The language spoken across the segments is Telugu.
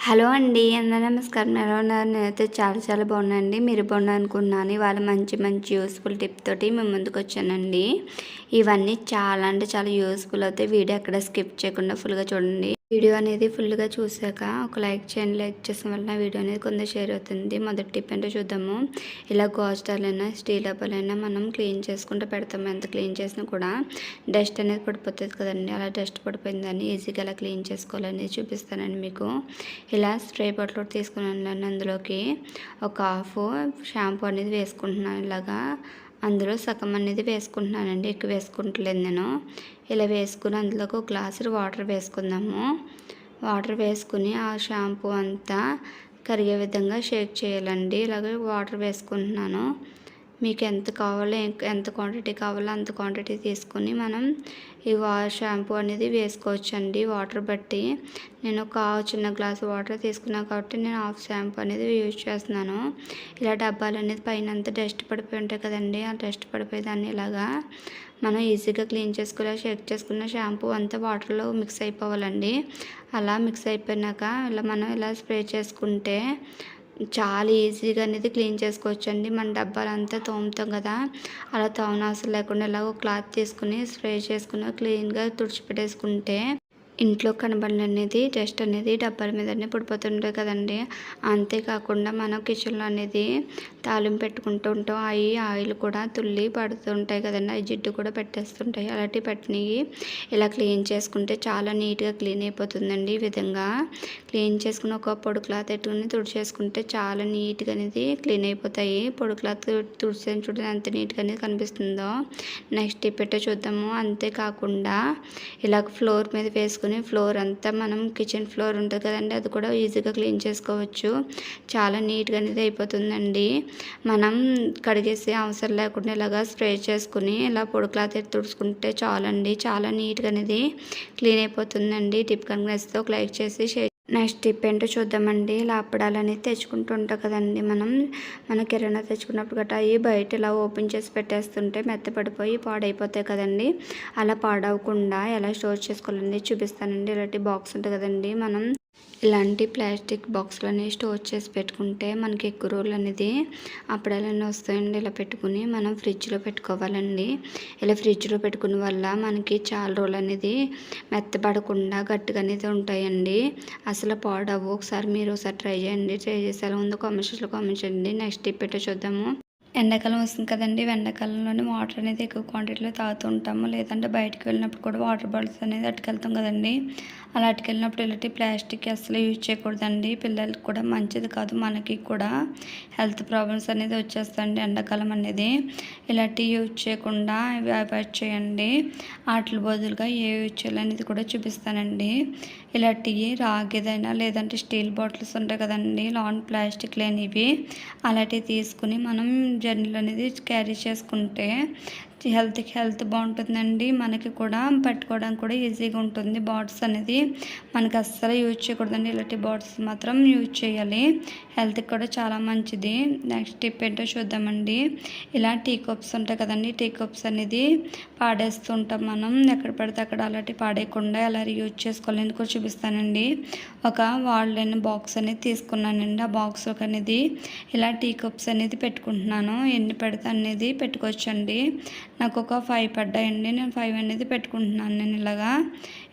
హలో అండి అందరూ నమస్కారం. ఎలా ఉన్నారు? నేనైతే చాలా చాలా బాగున్నానండి. మీరు బాగున్నా అనుకున్నాను ఇవాళ మంచి మంచి యూస్ఫుల్ టిప్ తోటి మేము ముందుకు వచ్చానండి. ఇవన్నీ చాలా అంటే చాలా యూస్ఫుల్ అవుతాయి వీడియో అక్కడ స్కిప్ చేయకుండా ఫుల్గా చూడండి. వీడియో అనేది ఫుల్గా చూసాక ఒక లైక్ చేయండి. లైక్ చేసిన వల్ల వీడియో అనేది కొంత షేర్ అవుతుంది. మొదటి టిప్ ఏంటో చూద్దాము. ఇలా గోస్టార్లైనా స్టీల్ డబ్బాలైనా మనం క్లీన్ చేసుకుంటూ పెడతాము. ఎంత క్లీన్ చేసినా కూడా డస్ట్ అనేది పడిపోతుంది కదండి. అలా డస్ట్ పడిపోయిందని ఈజీగా ఎలా క్లీన్ చేసుకోవాలని చూపిస్తానండి మీకు. ఇలా స్ప్రే బాటిల్ తీసుకున్నాను. అందులోకి ఒక హాఫ్ షాంపూ అనేది వేసుకుంటున్నాను. ఇలాగా అందులో సగం అనేది వేసుకుంటున్నానండి. ఎక్కువ వేసుకుంటలేదు నేను. ఇలా వేసుకుని అందులోకి ఒక గ్లాసు వాటర్ వేసుకుందాము. వాటర్ వేసుకుని ఆ షాంపూ అంతా కరిగే విధంగా షేక్ చేయాలండి. ఇలాగే వాటర్ వేసుకుంటున్నాను. మీకు ఎంత కావాలో ఎంత క్వాంటిటీ కావాలో అంత క్వాంటిటీ తీసుకుని మనం ఈ వా షాంపూ అనేది వేసుకోవచ్చు అండి వాటర్ బట్టి. నేను ఒక చిన్న గ్లాస్ వాటర్ తీసుకున్నాను కాబట్టి నేను హాఫ్ షాంపూ అనేది యూజ్ చేస్తున్నాను. ఇలా డబ్బాలు అనేది పైన అంతా డస్ట్ పడిపోయి ఉంటాయి కదండి ఆ డస్ట్ పడిపోయేదాన్ని ఇలాగా మనం ఈజీగా క్లీన్ చేసుకునే షేక్ చేసుకున్న షాంపూ అంతా వాటర్లో మిక్స్ అయిపోవాలండి. అలా మిక్స్ అయిపోయినాక ఇలా మనం ఇలా స్ప్రే చేసుకుంటే చాలా ఈజీగా అనేది క్లీన్ చేసుకోవచ్చు అండి మన డబ్బాలంతా తోముతాం కదా. అలా తోమనవసరం లేకుండా ఇలా ఒక క్లాత్ తీసుకుని స్ప్రే చేసుకుని క్లీన్గా తుడిచిపెట్టేసుకుంటే ఇంట్లో కనబడిన అనేది జస్ట్ అనేది డబ్బాల మీదనే పడిపోతుంటాయి కదండి. అంతేకాకుండా మనం కిచెన్లో అనేది తాలింపు పెట్టుకుంటూ ఉంటాం. అవి ఆయిల్ కూడా తుల్లి పడుతుంటాయి కదండి. అవి జిడ్డు కూడా పెట్టేస్తుంటాయి. అలాంటివి పెట్టినవి ఇలా క్లీన్ చేసుకుంటే చాలా నీట్గా క్లీన్ అయిపోతుందండి. ఈ విధంగా క్లీన్ చేసుకుని ఒక పొడి క్లాత్ పెట్టుకుని తుడిచేసుకుంటే చాలా నీట్గా అనేది క్లీన్ అయిపోతాయి. పొడి క్లాత్ తుడిచే చూడండి ఎంత నీట్గా అనేది కనిపిస్తుందో. నెక్స్ట్ పెట్టే చూద్దాము. అంతేకాకుండా ఇలా ఫ్లోర్ మీద వేసుకుని చేసుకుని ఫ్లోర్ అంతా మనం కిచెన్ ఫ్లోర్ ఉంటుంది కదండి అది కూడా ఈజీగా క్లీన్ చేసుకోవచ్చు. చాలా నీట్గా అనేది అయిపోతుందండి. మనం కడిగేసే అవసరం లేకుండా ఇలాగా స్ప్రే చేసుకుని ఇలా పొడి క్లాత్ తుడుచుకుంటే చాలండి. చాలా నీట్గా అనేది క్లీన్ అయిపోతుందండి. టిప్ కనుక ఒక లైక్ చేసి షేర్ నెక్స్ట్ ఈ ఏంటో చూద్దామండి. ఇలా అప్పడాలు అనేది తెచ్చుకుంటూ ఉంటాం కదండి మనం. మన కిరాణా తెచ్చుకున్నప్పుడు గట్రా అవి బయట ఇలా ఓపెన్ చేసి పెట్టేస్తుంటే మెత్తపడిపోయి పాడైపోతాయి కదండి. అలా పాడవకుండా ఎలా స్టోర్ చేసుకోవాలండి చూపిస్తానండి. ఇలాంటి బాక్స్ ఉంటుంది కదండి. మనం ఇలాంటి ప్లాస్టిక్ బాక్స్లోనే స్టోర్ చేసి పెట్టుకుంటే మనకి ఎక్కువ రోజులు అనేది అప్పుడేలన్నీ వస్తాయండి. ఇలా పెట్టుకుని మనం ఫ్రిడ్జ్లో పెట్టుకోవాలండి. ఇలా ఫ్రిడ్జ్లో పెట్టుకున్న వల్ల మనకి చాలా రోజులు అనేది మెత్తపడకుండా గట్టిగా అనేది ఉంటాయండి. అసలు పాడవు. ఒకసారి మీరు ఒకసారి ట్రై చేయండి. ట్రై చేసి ఎలా ఉందో కామెంట్స్లో కామెంట్ చేయండి. నెక్స్ట్ టిప్ పెట్టే చూద్దాము. ఎండాకాలం వస్తుంది కదండి. ఎండాకాలంలోనే వాటర్ అనేది ఎక్కువ క్వాంటిటీలో తాగుతూ ఉంటాము. లేదంటే బయటకు వెళ్ళినప్పుడు కూడా వాటర్ బాటిల్స్ అనేది అట్టుకెళ్తాం కదండి. అలాంటికి వెళ్ళినప్పుడు ఇలాంటి ప్లాస్టిక్ అసలు యూజ్ చేయకూడదండి. పిల్లలకి కూడా మంచిది కాదు మనకి కూడా హెల్త్ ప్రాబ్లమ్స్ అనేది వచ్చేస్తాయండి ఎండాకాలం అనేది. ఇలాంటివి యూజ్ చేయకుండా అవాయిడ్ చేయండి. వాటి బదులుగా ఏ యూజ్ చేయాలనేది కూడా చూపిస్తానండి. ఇలాంటివి రాగిదైనా లేదంటే స్టీల్ బాటిల్స్ ఉంటాయి కదండి లాన్ ప్లాస్టిక్ లేనివి. అలాంటివి తీసుకుని మనం జర్నీలు అనేది క్యారీ చేసుకుంటే హెల్త్కి హెల్త్ బాగుంటుందండి. మనకి కూడా పట్టుకోవడానికి కూడా ఈజీగా ఉంటుంది. బాట్స్ అనేది మనకి అస్సలు యూజ్ చేయకూడదండి. ఇలాంటి బాట్స్ మాత్రం యూజ్ చేయాలి. హెల్త్కి కూడా చాలా మంచిది. నెక్స్ట్ టిప్ ఏంటో చూద్దామండి. ఇలా టీ కప్స్ ఉంటాయి కదండి. టీ కప్స్ అనేది పాడేస్తుంటాం మనం. ఎక్కడ పడితే అక్కడ అలాంటి పాడేయకుండా ఎలా యూజ్ చేసుకోవాలని కూడా చూపిస్తానండి. ఒక వాళ్ళైన బాక్స్ అనేది తీసుకున్నానండి. ఆ బాక్స్ అనేది ఇలా టీ కప్స్ అనేది పెట్టుకుంటున్నాను. ఎన్ని పెడతా అనేది పెట్టుకోవచ్చండి. నాకు ఒక ఫైవ్ పడ్డాయండి. నేను ఫైవ్ అనేది పెట్టుకుంటున్నాను. నేను ఇలాగా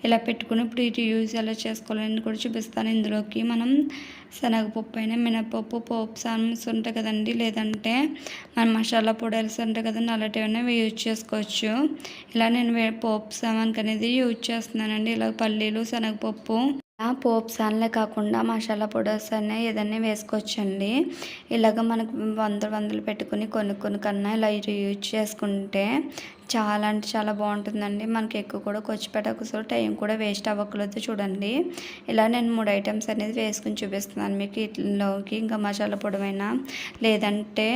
ఇలా పెట్టుకుని ఇప్పుడు ఇటు యూజ్ ఎలా చేసుకోవాలని కూడా చూపిస్తాను. ఇందులోకి మనం శనగపప్పు అయినా మినపప్పు పోపు సాన్స్ ఉంటాయి కదండి. లేదంటే మన మసాలా పొడల్స్ ఉంటాయి కదండి. అలాంటివన్నీ యూజ్ చేసుకోవచ్చు. ఇలా నేను పోపు సామాన్కి అనేది యూజ్ చేస్తున్నానండి. ఇలా పల్లీలు శనగపప్పు పోప్సాన్లే కాకుండా మసాలా పౌడర్స్ అనే ఏదైనా వేసుకోవచ్చండి. ఇలాగ మనకు వందలు వందలు పెట్టుకుని కొనుక్కొని కన్నా ఇలా యూజ్ చేసుకుంటే చాలా అంటే చాలా బాగుంటుందండి. మనకి ఎక్కువ కూడా ఖర్చు పెట్టకూడదు. టైం కూడా వేస్ట్ అవ్వకూడదు చూడండి. ఇలా నేను మూడు ఐటమ్స్ అనేది వేసుకుని చూపిస్తున్నాను. మీకు ఇట్లోకి ఇంకా మసాలా పొడవైనా లేదంటే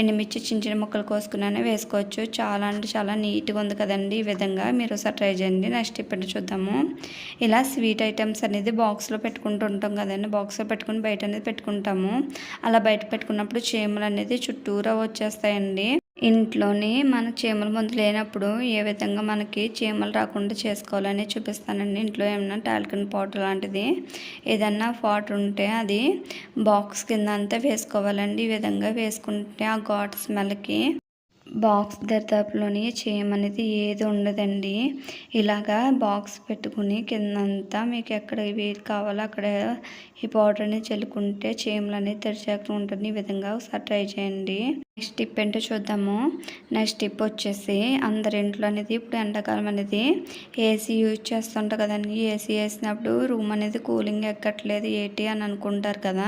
ఎండుమిర్చి చిన్న చిన్న ముక్కలు కోసుకునే వేసుకోవచ్చు. చాలా అంటే చాలా నీట్గా ఉంది కదండి ఈ విధంగా. మీరు ఒకసారి ట్రై చేయండి. నెక్స్ట్ ఇప్పుడు చూద్దాము. ఇలా స్వీట్ ఐటమ్స్ అనేది బాక్స్లో పెట్టుకుంటూ ఉంటాం కదండి. బాక్స్లో పెట్టుకుని బయట అనేది పెట్టుకుంటాము. అలా బయట పెట్టుకున్నప్పుడు చీమలు అనేది చుట్టూరా వచ్చేస్తాయండి. ఇంట్లోని మన చీమల మందు లేనప్పుడు ఏ విధంగా మనకి చీమలు రాకుండా చేసుకోవాలని చూపిస్తానండి. ఇంట్లో ఏమైనా టాల్కిన్ పౌడర్ లాంటిది ఏదన్నా పాట్ ఉంటే అది బాక్స్ కింద అంతా వేసుకోవాలండి. ఈ విధంగా వేసుకుంటే ఆ ఘాట్ స్మెల్కి బాక్స్ దరిదాపులోని చీమ అనేది ఏది ఉండదండి. ఇలాగా బాక్స్ పెట్టుకుని కిందంతా మీకు ఎక్కడ ఇవి కావాలో అక్కడ ఈ పౌడర్ని చల్లుకుంటే చీమలు అనేది తెరిచాక ఉంటుంది ఈ విధంగా ఒకసారి ట్రై చేయండి. నెక్స్ట్ టిప్ ఏంటో చూద్దాము. నెక్స్ట్ టిప్ వచ్చేసి అందరి ఇంట్లో అనేది ఇప్పుడు ఎండాకాలం అనేది ఏసీ యూజ్ చేస్తుంటారు కదండి. ఏసీ వేసినప్పుడు రూమ్ అనేది కూలింగ్ ఎక్కట్లేదు ఏంటి అని అనుకుంటారు కదా.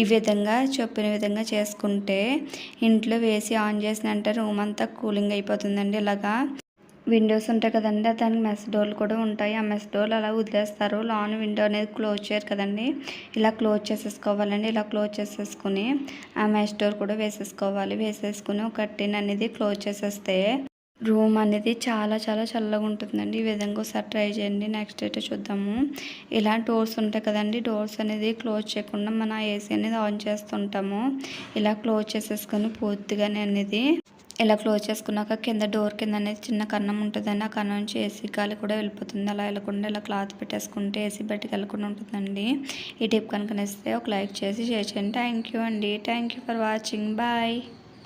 ఈ విధంగా చెప్పిన విధంగా చేసుకుంటే ఇంట్లో ఏసీ ఆన్ చేసినంటే రూమ్ అంతా కూలింగ్ అయిపోతుందండి ఇలాగా. విండోస్ ఉంటాయి కదండి దానికి మెస్ డోర్లు కూడా ఉంటాయి. ఆ మెస్ డోర్లు అలా వదిలేస్తారు. లాన్ విండో అనేది క్లోజ్ చేయరు కదండి. ఇలా క్లోజ్ చేసేసుకోవాలండి. ఇలా క్లోజ్ చేసేసుకుని ఆ మెస్ డోర్ కూడా వేసేసుకోవాలి. వేసేసుకుని ఒక కట్టిన్ అనేది క్లోజ్ చేసేస్తే రూమ్ అనేది చాలా చాలా చల్లగా ఉంటుందండి. ఈ విధంగా ఒకసారి ట్రై చేయండి. నెక్స్ట్ అయితే చూద్దాము. ఇలా డోర్స్ ఉంటాయి కదండి. డోర్స్ అనేది క్లోజ్ చేయకుండా మన ఏసీ అనేది ఆన్ చేస్తుంటాము. ఇలా క్లోజ్ చేసేసుకొని పూర్తిగానే అనేది ఇలా క్లోజ్ చేసుకున్నాక కింద డోర్ కింద అనేది చిన్న కన్నం ఉంటుందండి. ఆ కన్నం నుంచి ఏసీ గాలి కూడా వెళ్ళిపోతుంది. అలా వెళ్ళకుండా ఇలా క్లాత్ పెట్టేసుకుంటే ఏసీ బయటకు వెళ్ళకుండా ఉంటుందండి. ఈ టిప్ కనుక ఒక లైక్ చేసి షేర్ చేయండి. థ్యాంక్ యూ అండి. Thank you for watching. Bye.